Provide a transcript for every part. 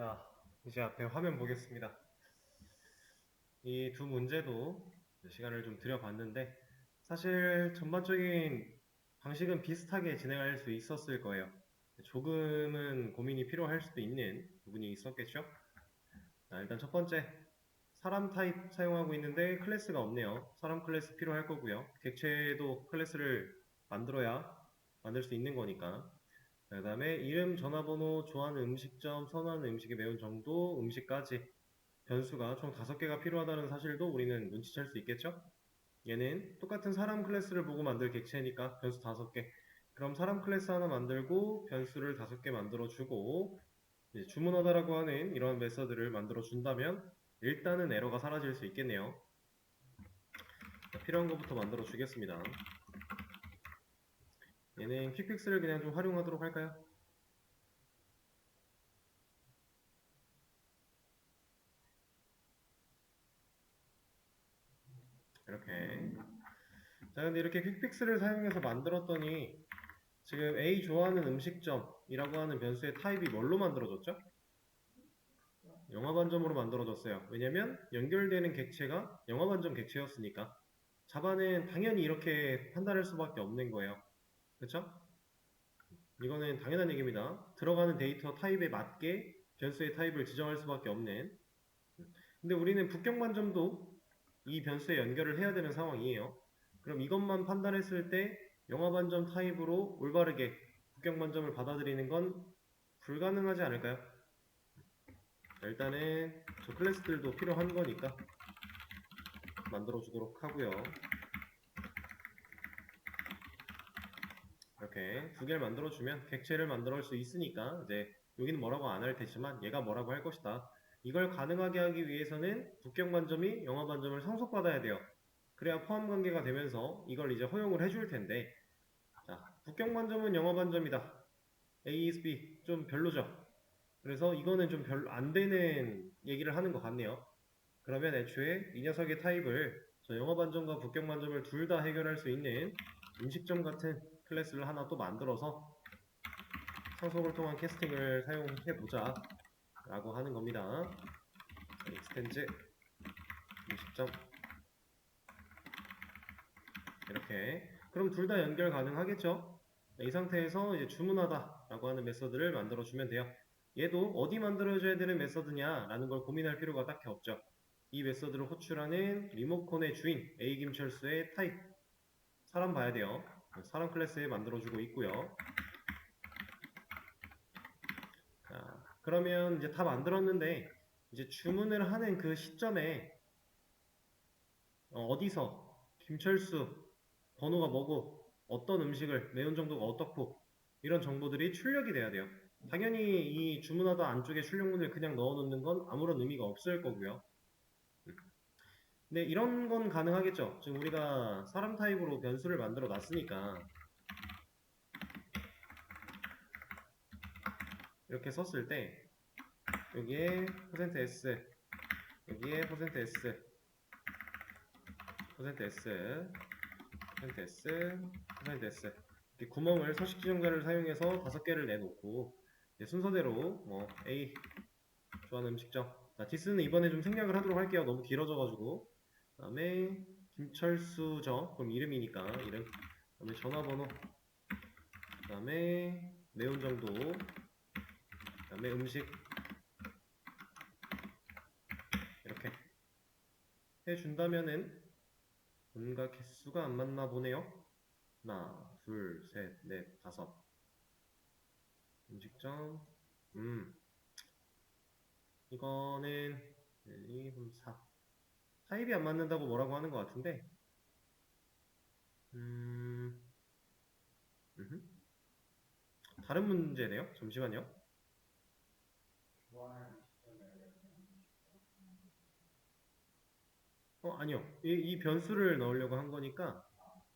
자, 이제 앞에 화면 보겠습니다. 이 두 문제도 시간을 좀 들여봤는데, 사실 전반적인 방식은 비슷하게 진행할 수 있었을 거예요. 조금은 고민이 필요할 수도 있는 부분이 있었겠죠? 자, 일단 첫 번째, 사람 타입 사용하고 있는데 클래스가 없네요. 사람 클래스 필요할 거고요. 객체도 클래스를 만들어야 만들 수 있는 거니까. 그 다음에 이름, 전화번호, 좋아하는 음식점, 선호하는 음식의 매운 정도, 음식까지 변수가 총 다섯 개가 필요하다는 사실도 우리는 눈치챌 수 있겠죠? 얘는 똑같은 사람 클래스를 보고 만들 객체니까 변수 다섯 개. 그럼 사람 클래스 하나 만들고 변수를 다섯 개 만들어주고 이제 주문하다라고 하는 이런 메서드를 만들어준다면 일단은 에러가 사라질 수 있겠네요. 자, 필요한 것부터 만들어 주겠습니다. 얘는 퀵픽스를 그냥 좀 활용하도록 할까요? 이렇게. 자, 근데 이렇게 퀵픽스를 사용해서 만들었더니 지금 A 좋아하는 음식점이라고 하는 변수의 타입이 뭘로 만들어졌죠? 영화 반점으로 만들어졌어요. 왜냐면 연결되는 객체가 영화 반점 객체였으니까 자바는 당연히 이렇게 판단할 수밖에 없는 거예요. 그렇죠? 이거는 당연한 얘기입니다. 들어가는 데이터 타입에 맞게 변수의 타입을 지정할 수밖에 없는. 근데 우리는 북경반점도 이 변수에 연결을 해야 되는 상황이에요. 그럼 이것만 판단했을 때 영화반점 타입으로 올바르게 북경반점을 받아들이는 건 불가능하지 않을까요? 자, 일단은 저 클래스들도 필요한 거니까 만들어 주도록 하고요. 이렇게 두 개를 만들어 주면 객체를 만들어 수 있으니까 이제 여기는 뭐라고 안 할 테지만 얘가 뭐라고 할 것이다. 이걸 가능하게 하기 위해서는 북경 반점이 영화반점을 상속받아야 돼요. 그래야 포함 관계가 되면서 이걸 이제 허용을 해줄 텐데 자, 북경 반점은 영화반점이다. A is B 좀 별로죠. 그래서 이거는 좀 별로 안 되는 얘기를 하는 것 같네요. 그러면 애초에 이 녀석의 타입을 저 영화반점과 북경 반점을 둘 다 해결할 수 있는 음식점 같은 클래스를 하나 또 만들어서 상속을 통한 캐스팅을 사용해 보자 라고 하는 겁니다. 익스텐즈 음식점 이렇게 그럼 둘 다 연결 가능하겠죠? 이 상태에서 이제 주문하다 라고 하는 메서드를 만들어 주면 돼요. 얘도 어디 만들어줘야 되는 메서드냐 라는 걸 고민할 필요가 딱히 없죠. 이 메서드를 호출하는 리모컨의 주인 A 김철수의 타입 사람 봐야 돼요. 사람 클래스에 만들어주고 있고요. 자, 그러면 이제 다 만들었는데 이제 주문을 하는 그 시점에 어, 디서 김철수 번호가 뭐고 어떤 음식을 매운 정도가 어떻고 이런 정보들이 출력이 돼야 돼요. 당연히 이 주문하다 안쪽에 출력문을 그냥 넣어놓는 건 아무런 의미가 없을 거고요. 근데 이런 건 가능하겠죠. 지금 우리가 사람 타입으로 변수를 만들어 놨으니까. 이렇게 썼을 때 여기에 %s 여기에 %s %s %s %s. 이렇게 구멍을 서식 지정자를 사용해서 다섯 개를 내놓고 순서대로 뭐 A 좋아하는 음식점. 자 디스는 이번에 좀 생략을 하도록 할게요. 너무 길어져가지고 그 다음에 김철수죠 그럼 이름이니까 이름. 그 다음에 전화번호. 그 다음에 매운 정도. 그 다음에 음식. 이렇게 해준다면은 뭔가 개수가 안 맞나 보네요. 하나 둘셋넷 다섯. 음식점. 음. 이거는 1, 2, 3, 4 타입이 안 맞는다고 뭐라고 하는 것 같은데. 음 음흠. 다른 문제네요. 잠시만요. 어 아니요. 이, 이 변수를 넣으려고 한 거니까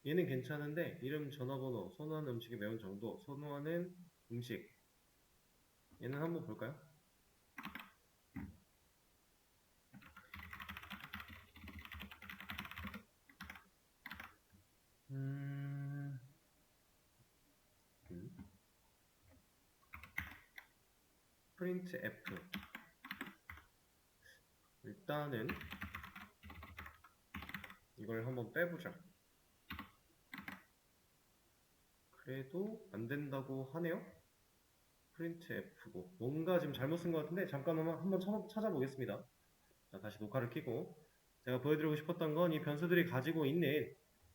얘는 괜찮은데 이름 전화번호 선호하는 음식의 매운 정도 선호하는 음식. 얘는 한번 볼까요? 음... 음. 프린트 F 일단은 이걸 한번 빼보자. 그래도 안 된다고 하네요. 프린트 F고 뭔가 지금 잘못 쓴 것 같은데 잠깐 한번 한번 찾아- 찾아보겠습니다. 자, 다시 녹화를 켜고 제가 보여드리고 싶었던 건 이 변수들이 가지고 있는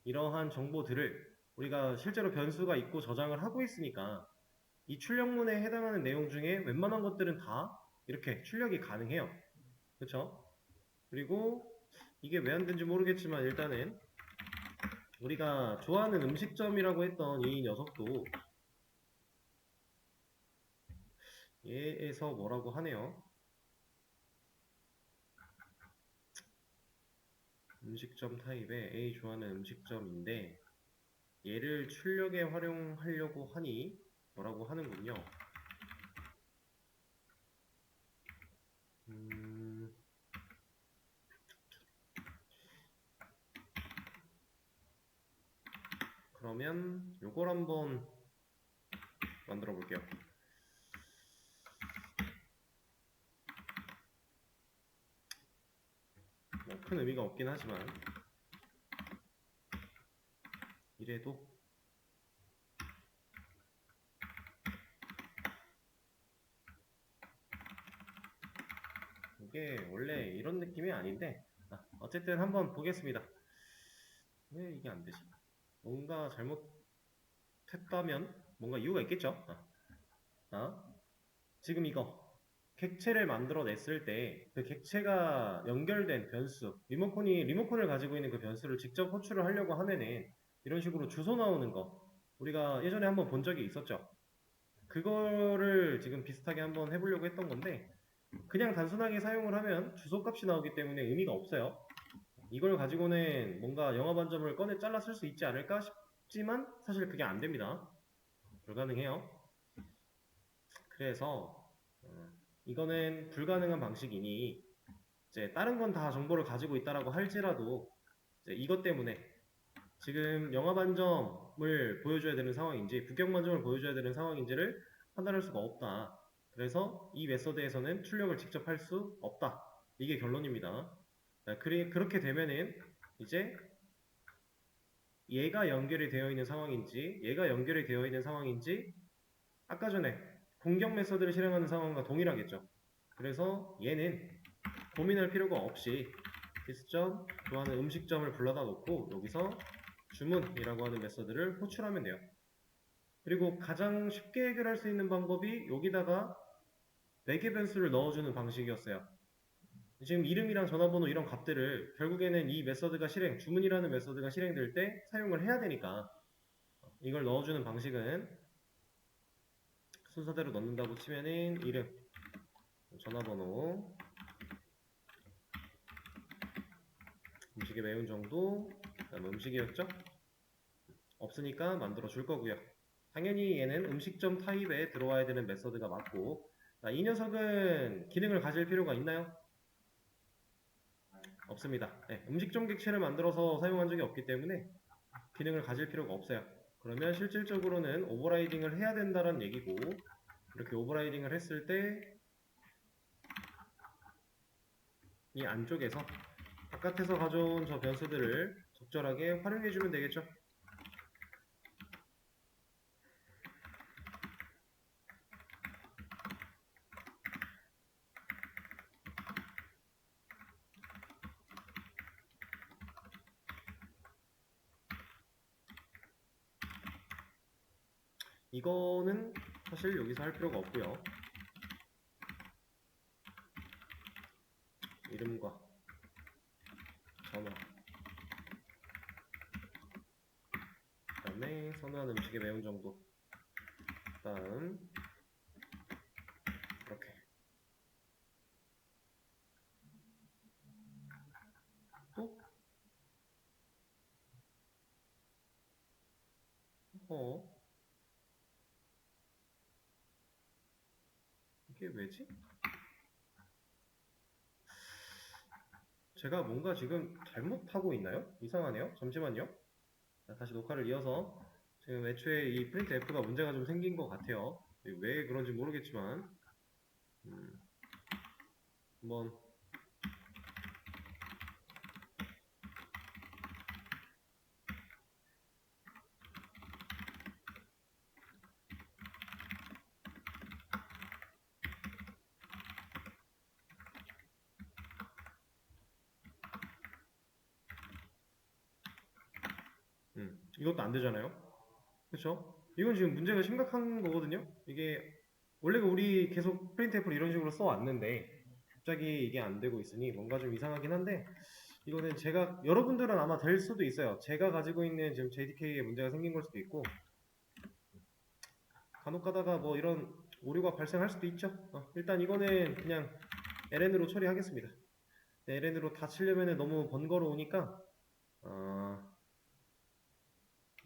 이러한 정보들을 우리가 실제로 변수가 있고 저장을 하고 있으니까 이 출력문에 해당하는 내용 중에 웬만한 것들은 다 이렇게 출력이 가능해요. 그렇죠? 그리고 이게 왜 안 된지 모르겠지만 일단은 우리가 좋아하는 음식점이라고 했던 이 녀석도 얘에서 뭐라고 하네요. 음식점 타입의 A 좋아하는 음식점인데 얘를 출력에 활용하려고 하니 뭐라고 하는군요. 음, 그러면 요걸 한번 만들어 볼게요. 뭐 큰 의미가 없긴 하지만 이래도 이게 원래 이런 느낌이 아닌데 아, 어쨌든 한번 보겠습니다. 왜 이게 안 되지? 뭔가 잘못했다면 뭔가 이유가 있겠죠? 아, 아, 지금 이거 객체를 만들어냈을 때 그 객체가 연결된 변수 리모컨이 리모컨을 가지고 있는 그 변수를 직접 호출을 하려고 하면은 이런 식으로 주소 나오는 거 우리가 예전에 한번 본 적이 있었죠. 그거를 지금 비슷하게 한번 해보려고 했던 건데 그냥 단순하게 사용을 하면 주소 값이 나오기 때문에 의미가 없어요. 이걸 가지고는 뭔가 영화 반점을 꺼내 잘라 쓸 수 있지 않을까 싶지만 사실 그게 안 됩니다. 불가능해요. 그래서 어, 이거는 불가능한 방식이니 이제 다른 건 다 정보를 가지고 있다라고 할지라도 이것 때문에 지금 영화 반점을 보여줘야 되는 상황인지 부경 반점을 보여줘야 되는 상황인지를 판단할 수가 없다. 그래서 이 메서드에서는 출력을 직접 할 수 없다. 이게 결론입니다. 그렇게 되면은 이제 얘가 연결이 되어 있는 상황인지 얘가 연결이 되어 있는 상황인지 아까 전에 공격 메서드를 실행하는 상황과 동일하겠죠. 그래서 얘는 고민할 필요가 없이 디스점 좋아하는 음식점을 불러다 놓고 여기서 주문이라고 하는 메서드를 호출하면 돼요. 그리고 가장 쉽게 해결할 수 있는 방법이 여기다가 4개 변수를 넣어주는 방식이었어요. 지금 이름이랑 전화번호 이런 값들을 결국에는 이 메서드가 실행, 주문이라는 메서드가 실행될 때 사용을 해야 되니까 이걸 넣어주는 방식은 순서대로 넣는다고 치면은 이름, 전화번호, 음식의 매운 정도, 그다음 음식이었죠? 없으니까 만들어 줄 거고요. 당연히 얘는 음식점 타입에 들어와야 되는 메서드가 맞고 자, 이 녀석은 기능을 가질 필요가 있나요? 없습니다. 네, 음식점 객체를 만들어서 사용한 적이 없기 때문에 기능을 가질 필요가 없어요. 그러면 실질적으로는 오버라이딩을 해야 된다는 얘기고 이렇게 오버라이딩을 했을 때 이 안쪽에서 바깥에서 가져온 저 변수들을 적절하게 활용해주면 되겠죠. 이거는 사실 여기서 할 필요가 없고요. 이름과 전화 그 다음에 선호하는 음식의 매운 정도 그다음 이렇게 또 어? 이게 왜지? 제가 뭔가 지금 잘못하고 있나요? 이상하네요. 잠시만요. 자, 다시 녹화를 이어서 지금 애초에 이 프린트 F가 문제가 좀 생긴 것 같아요. 왜 그런지 모르겠지만 음, 한번 이것도 안 되잖아요. 그렇죠? 이건 지금 문제가 심각한 거거든요. 이게 원래가 우리 계속 프린트F를 이런 식으로 써왔는데 갑자기 이게 안 되고 있으니 뭔가 좀 이상하긴 한데 이거는 제가 여러분들은 아마 될 수도 있어요. 제가 가지고 있는 지금 JDK에 문제가 생긴 걸 수도 있고 간혹 가다가 뭐 이런 오류가 발생할 수도 있죠. 어, 일단 이거는 그냥 LN으로 처리하겠습니다. 네, LN으로 다 치려면 너무 번거로우니까 어,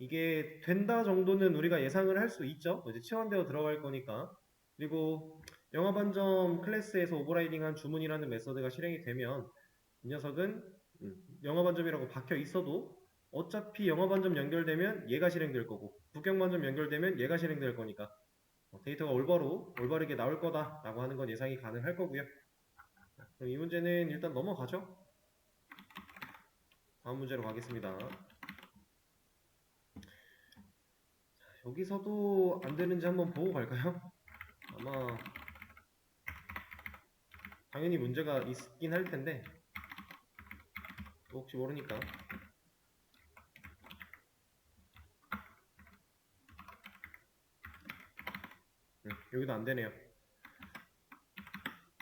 이게 된다 정도는 우리가 예상을 할 수 있죠. 이제 치환되어 들어갈 거니까. 그리고 영화 반점 클래스에서 오버라이딩한 주문이라는 메서드가 실행이 되면 이 녀석은 음, 영화 반점이라고 박혀 있어도 어차피 영화 반점 연결되면 얘가 실행될 거고 북경 반점 연결되면 얘가 실행될 거니까 어, 데이터가 올바로 올바르게 나올 거다라고 하는 건 예상이 가능할 거고요. 자, 그럼 이 문제는 일단 넘어가죠. 다음 문제로 가겠습니다. 여기서도 안 되는지 한번 보고 갈까요? 아마 당연히 문제가 있긴 할 텐데 또 혹시 모르니까 음, 여기도 안 되네요.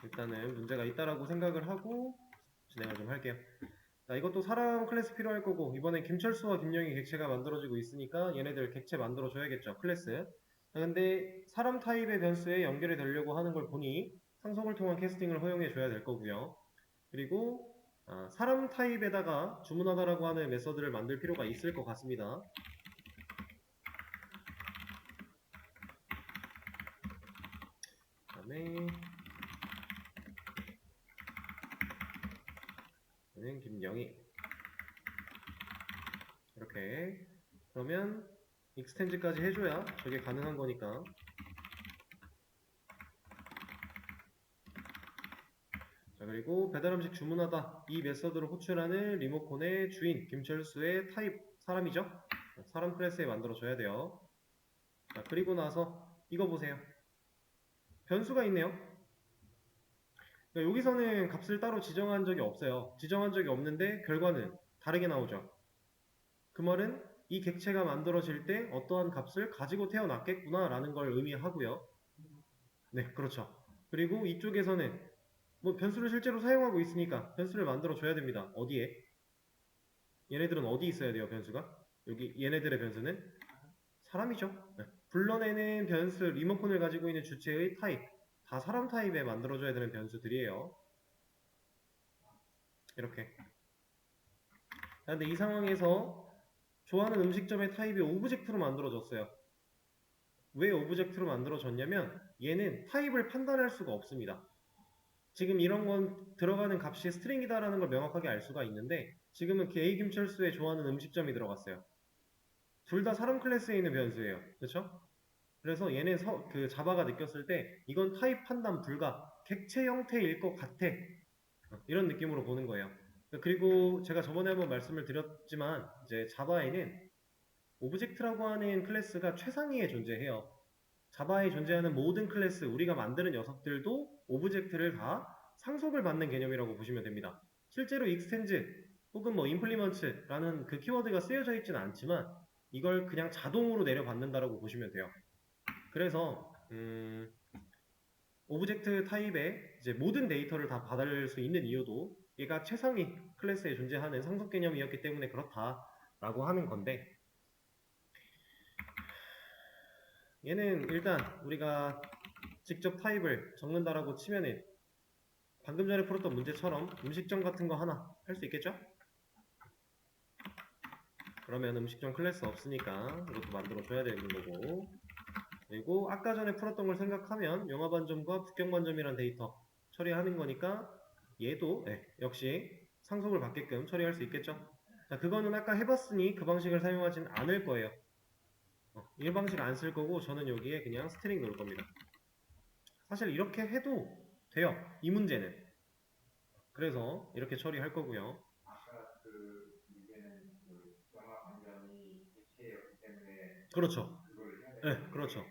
일단은 문제가 있다라고 생각을 하고 진행을 좀 할게요. 자, 이것도 사람 클래스 필요할 거고 이번엔 김철수와 김영희 객체가 만들어지고 있으니까 얘네들 객체 만들어 줘야겠죠 클래스. 자, 근데 사람 타입의 변수에 연결이 되려고 하는 걸 보니 상속을 통한 캐스팅을 허용해 줘야 될 거고요. 그리고 아, 사람 타입에다가 주문하다라고 하는 메서드를 만들 필요가 있을 것 같습니다. 그 다음에 저는 김영희. 이렇게. 그러면 익스텐즈까지 해줘야 저게 가능한 거니까. 자 그리고 배달음식 주문하다. 이 메서드를 호출하는 리모컨의 주인 김철수의 타입. 사람이죠? 사람 클래스에 만들어 줘야 돼요. 자 그리고 나서 이거 보세요. 변수가 있네요 그러니까 여기서는 값을 따로 지정한 적이 없어요. 지정한 적이 없는데 결과는 다르게 나오죠. 그 말은 이 객체가 만들어질 때 어떠한 값을 가지고 태어났겠구나 라는 걸 의미하고요. 네, 그렇죠. 그리고 이쪽에서는 뭐 변수를 실제로 사용하고 있으니까 변수를 만들어 줘야 됩니다. 어디에? 얘네들은 어디 있어야 돼요, 변수가? 여기 얘네들의 변수는 사람이죠. 네. 불러내는 변수 리모컨을 가지고 있는 주체의 타입 다 사람 타입에 만들어줘야 되는 변수들이에요. 이렇게. 자, 근데 이 상황에서 좋아하는 음식점의 타입이 오브젝트로 만들어졌어요. 왜 오브젝트로 만들어졌냐면 얘는 타입을 판단할 수가 없습니다. 지금 이런 건 들어가는 값이 스트링이다라는 걸 명확하게 알 수가 있는데 지금은 그 A 김철수에 좋아하는 음식점이 들어갔어요. 둘 다 사람 클래스에 있는 변수예요. 그렇죠? 그래서 얘네 서, 그 자바가 느꼈을 때 이건 타입 판단 불가 객체 형태일 것 같아. 어, 이런 느낌으로 보는 거예요. 그리고 제가 저번에 한번 말씀을 드렸지만 이제 자바에는 오브젝트라고 하는 클래스가 최상위에 존재해요. 자바에 존재하는 모든 클래스 우리가 만드는 녀석들도 오브젝트를 다 상속을 받는 개념이라고 보시면 됩니다. 실제로 익스텐즈 혹은 뭐 임플리먼트라는 그 키워드가 쓰여져 있지는 않지만 이걸 그냥 자동으로 내려받는다라고 보시면 돼요 그래서 음, 오브젝트 타입의 이제 모든 데이터를 다 받을 수 있는 이유도 얘가 최상위 클래스에 존재하는 상속 개념이었기 때문에 그렇다라고 하는 건데 얘는 일단 우리가 직접 타입을 적는다라고 치면은 방금 전에 풀었던 문제처럼 음식점 같은 거 하나 할 수 있겠죠? 그러면 음식점 클래스 없으니까 이것도 만들어 줘야 되는 거고 그리고 아까 전에 풀었던 걸 생각하면 영화 반점과 북경 반점이란 데이터 처리하는 거니까 얘도 네, 역시 상속을 받게끔 처리할 수 있겠죠. 자, 그거는 아까 해봤으니 그 방식을 사용하진 않을 거예요. 어, 이 방식 안 쓸 거고 저는 여기에 그냥 스트링 넣을 겁니다. 사실 이렇게 해도 돼요. 이 문제는. 그래서 이렇게 처리할 거고요. 그그 그렇죠. 네, 그렇죠.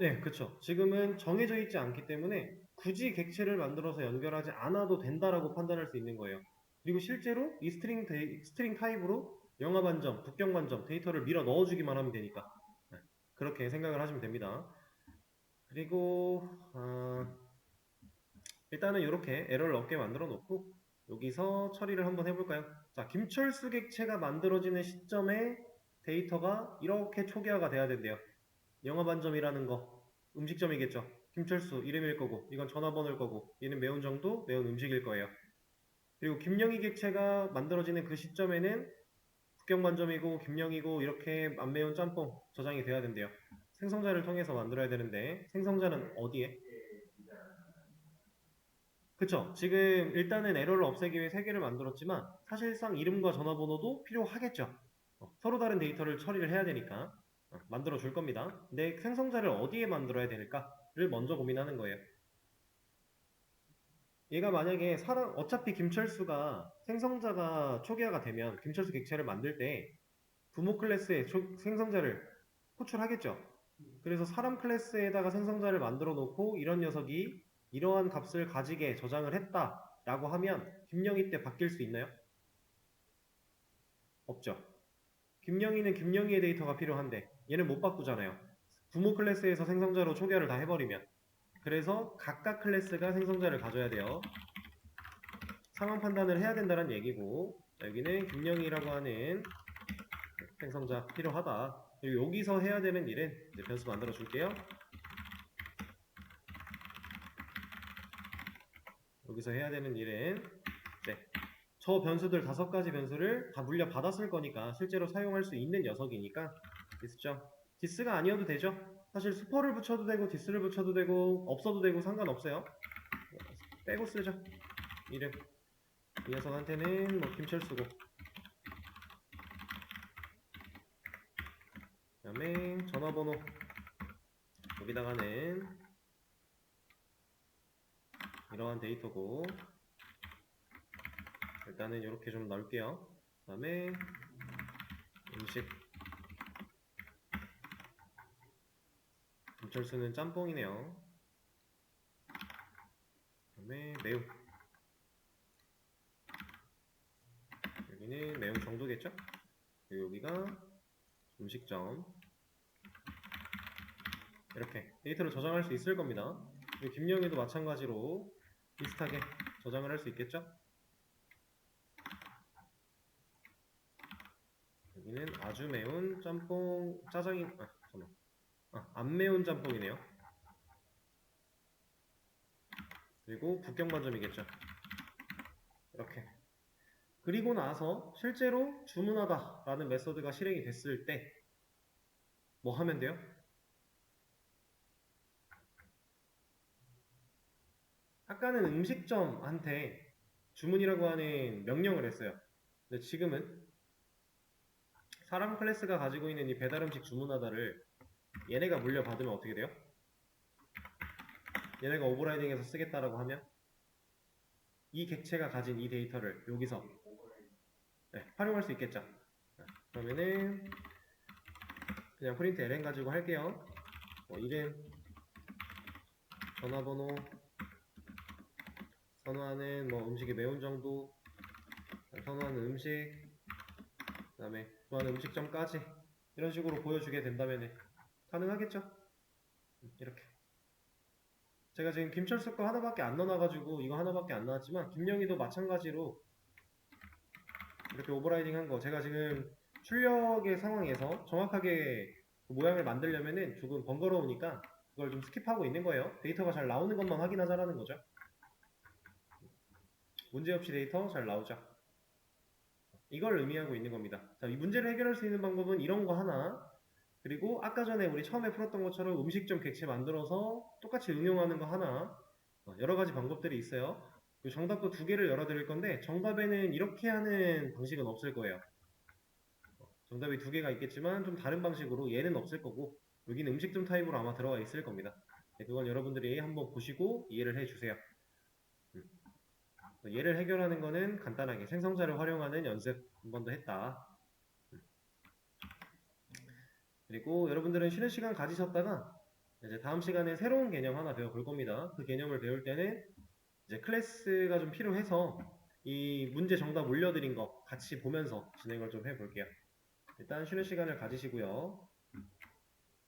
네. 그렇죠. 지금은 정해져 있지 않기 때문에 굳이 객체를 만들어서 연결하지 않아도 된다라고 판단할 수 있는 거예요. 그리고 실제로 이 스트링, 데이- 스트링 타입으로 영하 반점, 북경 반점 데이터를 밀어 넣어주기만 하면 되니까 네, 그렇게 생각을 하시면 됩니다. 그리고 아, 일단은 이렇게 에러를 없게 만들어 놓고 여기서 처리를 한번 해볼까요? 자, 김철수 객체가 만들어지는 시점에 데이터가 이렇게 초기화가 돼야 된대요. 영화 반점이라는 거 음식점이겠죠. 김철수 이름일 거고 이건 전화번호일 거고 얘는 매운 정도 매운 음식일 거예요. 그리고 김영희 객체가 만들어지는 그 시점에는 북경 반점이고 김영희고 이렇게 안 매운 짬뽕 저장이 돼야 된대요. 생성자를 통해서 만들어야 되는데 생성자는 어디에? 그쵸. 지금 일단은 에러를 없애기 위해 세 개를 만들었지만 사실상 이름과 전화번호도 필요하겠죠. 어, 서로 다른 데이터를 처리를 해야 되니까 어, 만들어 줄 겁니다. 근데 생성자를 어디에 만들어야 될까를 먼저 고민하는 거예요. 얘가 만약에 사람 어차피 김철수가 생성자가 초기화가 되면 김철수 객체를 만들 때 부모 클래스의 초- 생성자를 호출하겠죠. 그래서 사람 클래스에다가 생성자를 만들어 놓고 이런 녀석이 이러한 값을 가지게 저장을 했다라고 하면 김영희 때 바뀔 수 있나요? 없죠. 김영희는 김영희의 데이터가 필요한데 얘는 못 바꾸잖아요. 부모 클래스에서 생성자로 초기화를 다 해버리면 그래서 각각 클래스가 생성자를 가져야 돼요. 상황 판단을 해야 된다는 얘기고 여기는 김영희라고 하는 생성자 필요하다. 그리고 여기서 해야 되는 일은 이제 변수 만들어 줄게요. 여기서 해야 되는 일은 이제 저 변수들 다섯 가지 변수를 다 물려 받았을 거니까 실제로 사용할 수 있는 녀석이니까 디스죠. 디스가 아니어도 되죠. 사실 수퍼를 붙여도 되고 디스를 붙여도 되고 없어도 되고 상관없어요. 빼고 쓰죠. 이름 이 녀석한테는 뭐 김철수고 그 다음에 전화번호 여기다가는 이러한 데이터고 일단은 이렇게 좀 넣을게요. 그 다음에 음식 김철수는 짬뽕이네요. 그 다음에 매운 여기는 매운 정도겠죠? 여기가 음식점 이렇게 데이터를 저장할 수 있을 겁니다. 그리고 김영희도 마찬가지로 비슷하게 저장을 할 수 있겠죠? 여기는 아주 매운 짬뽕 짜장이 아 아, 안 매운 짬뽕이네요. 그리고 북경반점이겠죠. 이렇게 그리고 나서 실제로 주문하다라는 메서드가 실행이 됐을 때 뭐 하면 돼요? 아까는 음식점한테 주문이라고 하는 명령을 했어요. 근데 지금은 사람 클래스가 가지고 있는 이 배달 음식 주문하다를 얘네가 물려받으면 어떻게 돼요? 얘네가 오버라이딩해서 쓰겠다라고 하면 이 객체가 가진 이 데이터를 여기서 네, 활용할 수 있겠죠. 자, 그러면은 그냥 프린트 ln 가지고 할게요. 뭐 이름, 전화번호, 선호하는 뭐 음식이 매운 정도, 선호하는 음식, 그 다음에 좋아하는 음식점까지 이런 식으로 보여주게 된다면 가능하겠죠? 음, 이렇게. 제가 지금 김철수 거 하나밖에 안 넣어놔가지고 이거 하나밖에 안 나왔지만 김영희도 마찬가지로 이렇게 오버라이딩 한 거 제가 지금 출력의 상황에서 정확하게 그 모양을 만들려면은 조금 번거로우니까 그걸 좀 스킵하고 있는 거예요. 데이터가 잘 나오는 것만 확인하자라는 거죠. 문제없이 데이터 잘 나오죠. 이걸 의미하고 있는 겁니다. 자, 이 문제를 해결할 수 있는 방법은 이런 거 하나, 그리고 아까 전에 우리 처음에 풀었던 것처럼 음식점 객체 만들어서 똑같이 응용하는 거 하나, 어, 여러 가지 방법들이 있어요. 그 정답도 두 개를 열어드릴 건데, 정답에는 이렇게 하는 방식은 없을 거예요. 어, 정답이 두 개가 있겠지만, 좀 다른 방식으로 얘는 없을 거고, 여기는 음식점 타입으로 아마 들어가 있을 겁니다. 네, 그건 여러분들이 한번 보시고 이해를 해주세요. 얘를 해결하는 거는 간단하게 생성자를 활용하는 연습 한 번 더 했다. 그리고 여러분들은 쉬는 시간 가지셨다가 이제 다음 시간에 새로운 개념 하나 배워볼 겁니다. 그 개념을 배울 때는 이제 클래스가 좀 필요해서 이 문제 정답 올려드린 거 같이 보면서 진행을 좀 해볼게요. 일단 쉬는 시간을 가지시고요.